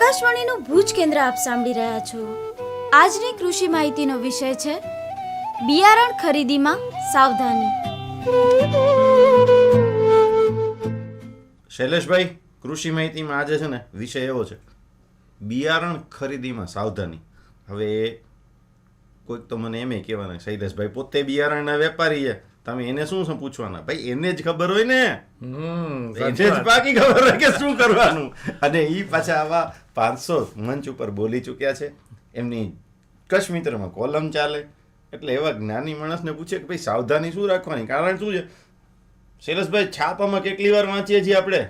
આકાશવાણીનું ભુજ કેન્દ્ર આપ સાંભળી રહ્યા છો. આજની કૃષિ માહિતીનો વિષય છે, બિયારણ ખરીદીમાં સાવધાની. શૈલેષભાઈ, કૃષિ માહિતીમાં આજે છે ને વિષય એવો છે. બિયારણ ખરીદીમાં સાવધાની. હવે કોઈક તો મને એમ કહેવાના શૈલેષભાઈ પોતે બિયારણના વેપારી છે. તમે એને શું શું પૂછવાના ભાઈ એને જ ખબર હોય ને. એને જ બાકી ખબર હોય કે શું કરવાનું. અને એ પાછા આવા પાંચસો મંચ ઉપર બોલી ચૂક્યા છે. એમની કચ્છ મિત્રમાં કોલમ ચાલે. એટલે એવા જ્ઞાની માણસને પૂછે કે ભાઈ સાવધાની શું રાખવાની? કારણ શું છે? શૈલેષભાઈ છાપામાં કેટલી વાર વાંચીએ છીએ આપણે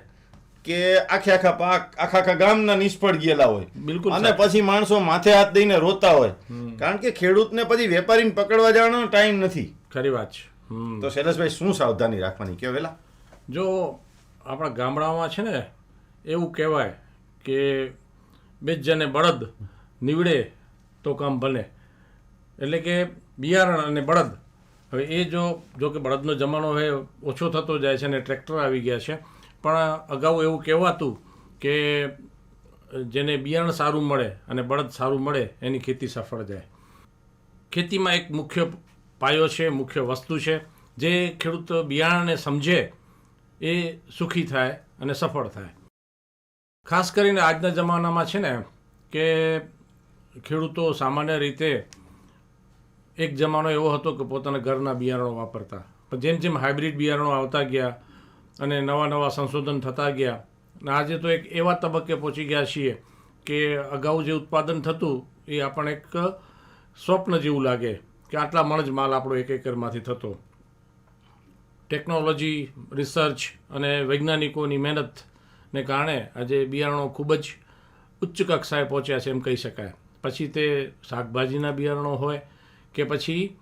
કે આખે આખા પાક આખા આખા ગામના નિષ્ફળ ગયેલા હોય. બિલકુલ અને પછી માણસો માથે હાથ દઈને રોતા હોય. કારણ કે ખેડૂતને પછી વેપારીને પકડવા જવાનો ટાઈમ નથી. ખરી વાત છે. તો શૈલેષભાઈ શું સાવધાની રાખવાની? કયો વેલા? જો આપણા ગામડામાં છે ને એવું કહેવાય કે બેજને બળદ નીવડે તો કામ બને એટલે કે બિયારણ અને બળદ. હવે એ જો જો કે બળદનો જમાનો હવે ઓછો થતો જાય છે અને ટ્રેક્ટર આવી ગયા છે. પણ અગાઉ એવું કહેવાતું કે જેને બિયારણ સારું મળે અને બળદ સારું મળે એની ખેતી સફળ જાય. ખેતીમાં એક મુખ્ય પાયો છે, મુખ્ય વસ્તુ છે. જે ખેડૂત બિયારણને સમજે એ સુખી થાય અને સફળ થાય. ખાસ કરીને આજના જમાનામાં છે ને, કે ખેડૂતો સામાન્ય રીતે એક જમાનો એવો હતો કે પોતાના ઘરના બિયારણો વાપરતા. પણ જેમ જેમ હાઇબ્રિડ બિયારણો આવતા ગયા અને નવા નવા સંશોધન થતા ગયા, અને આજે તો એક એવા તબક્કે પહોંચી ગયા છીએ કે અગાઉ જે ઉત્પાદન થતું એ આપણને એક સ્વપ્ન જેવું લાગે. કે આટલા મણ જ માલ આપણો એક એકરમાંથી થતો. ટેકનોલોજી રિસર્ચ અને વૈજ્ઞાનિકોની મહેનતને કારણે આજે બિયારણો ખૂબ જ ઉચ્ચ કક્ષાએ પહોંચ્યા છે એમ કહી શકાય. પછી તે શાકભાજીના બિયારણો હોય કે પછી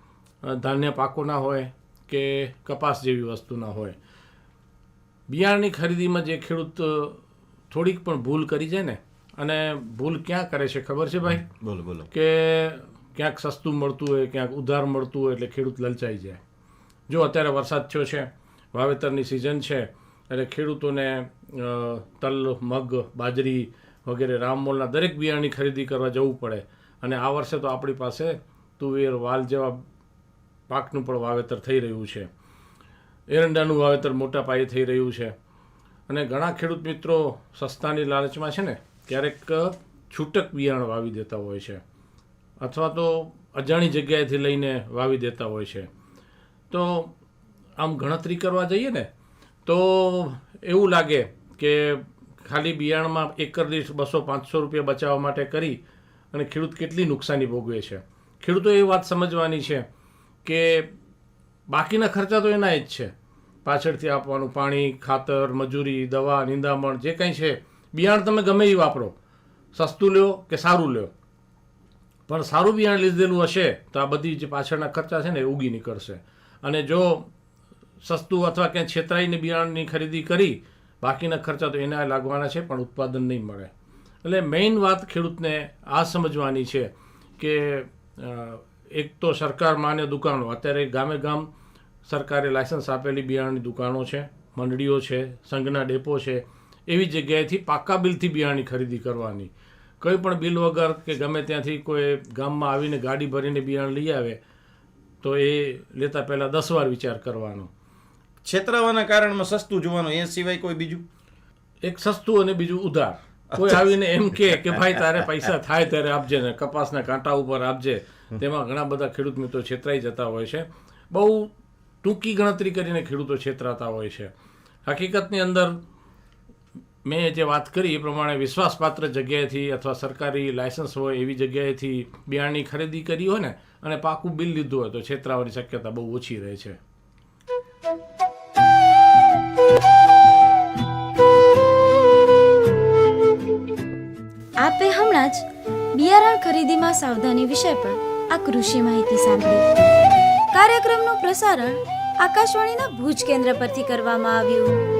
ધાન્ય પાકોના હોય કે કપાસ જેવી વસ્તુના હોય. બિયારણની ખરીદીમાં જે ખેડૂત થોડીક પણ ભૂલ કરી જાય ને અને ભૂલ ક્યાં કરે છે ખબર છે ભાઈ? બોલો બોલો. કે ક્યાંક સસ્તું મળતું હોય, ક્યાંક ઉધાર મળતું હોય એટલે ખેડૂત લલચાઈ જાય. જો અત્યારે વરસાદ થયો છે, વાવેતરની સિઝન છે, એટલે ખેડૂતોને તલ, મગ, બાજરી વગેરે રામમોલના દરેક બિયારણની ખરીદી કરવા જવું પડે. અને આ વર્ષે તો આપણી પાસે તુવેર, વાલ જેવા પાકનું પણ વાવેતર થઈ રહ્યું છે. એરંડાનું વાવેતર મોટા પાયે થઈ રહ્યું છે. અને ઘણા ખેડૂત મિત્રો સસ્તાની લાલચમાં છે ને, ક્યારેક છૂટક બિયારણ વાવી દેતા હોય છે. અથવા તો અજાણી જગ્યાએથી લઈને વાવી દેતા હોય છે. તો આમ ગણતરી કરવા જઈએ ને, તો એવું લાગે કે ખાલી બિયાણમાં એકર દીઠ બસો પાંચસો રૂપિયા બચાવવા માટે કરી અને ખેડૂત કેટલી નુકસાની ભોગવે છે. ખેડૂતો એ વાત સમજવાની છે કે બાકીના ખર્ચા તો એના જ છે. પાછળથી આપવાનું પાણી, ખાતર, મજૂરી, દવા, નિંદામણ, જે કંઈ છે. બિયાણ તમે ગમે એ વાપરો. સસ્તું લ્યો કે સારું લ્યો. પણ સારું બિયારણ લીધેલું હશે તો આ બધી જે પાછળના ખર્ચા છે ને એ ઉગી નીકળશે. અને જો સસ્તું અથવા ક્યાંય છેતરાઈને બિયારણની ખરીદી કરી, બાકીના ખર્ચા તો એના લાગવાના છે, પણ ઉત્પાદન નહીં મળે. એટલે મેઇન વાત ખેડૂતને આ સમજવાની છે કે એક તો સરકાર માન્ય દુકાનો, અત્યારે ગામે ગામ સરકારે લાયસન્સ આપેલી બિયારણની દુકાનો છે, મંડળીઓ છે, સંઘના ડેપો છે, એવી જગ્યાએથી પાક્કા બિલથી બિયારણની ખરીદી કરવાની. કોઈ પણ બિલ વગર કે ગમે ત્યાંથી કોઈ ગામમાં આવીને ગાડી ભરીને બિયારણ લઈ આવે તો એ લેતા પહેલાં દસ વાર વિચાર કરવાનો. છેતરાવાના કારણમાં સસ્તું જોવાનું એ સિવાય કોઈ બીજું? એક સસ્તું અને બીજું ઉધાર કોઈ આવીને એમ કે કે ભાઈ તારે પૈસા થાય ત્યારે આપજે ને કપાસના કાંટા ઉપર આપજે. તેમાં ઘણા બધા ખેડૂત મિત્રો છેતરાઈ જતા હોય છે. બહુ ટૂંકી ગણતરી કરીને ખેડૂતો છેતરાતા હોય છે. હકીકતની અંદર મેં જે વાત કરી એ પ્રમાણે વિશ્વાસપાત્ર જગ્યાએથી અથવા સરકારી લાયસન્સ હોય એવી જગ્યાએથી બિયારણની ખરીદી કરી હોય ને, અને પાકું બિલ લીધું હોય તો છેતરાવાની શક્યતા બહુ ઓછી રહે છે. આપે હમણાં જ બિયારણ ખરીદીમાં સાવધાની વિષય પર આ કૃષિ માહિતી સાંભળી. કાર્યક્રમનું પ્રસારણ આકાશવાણીના ભુજ કેન્દ્ર પરથી કરવામાં આવ્યું.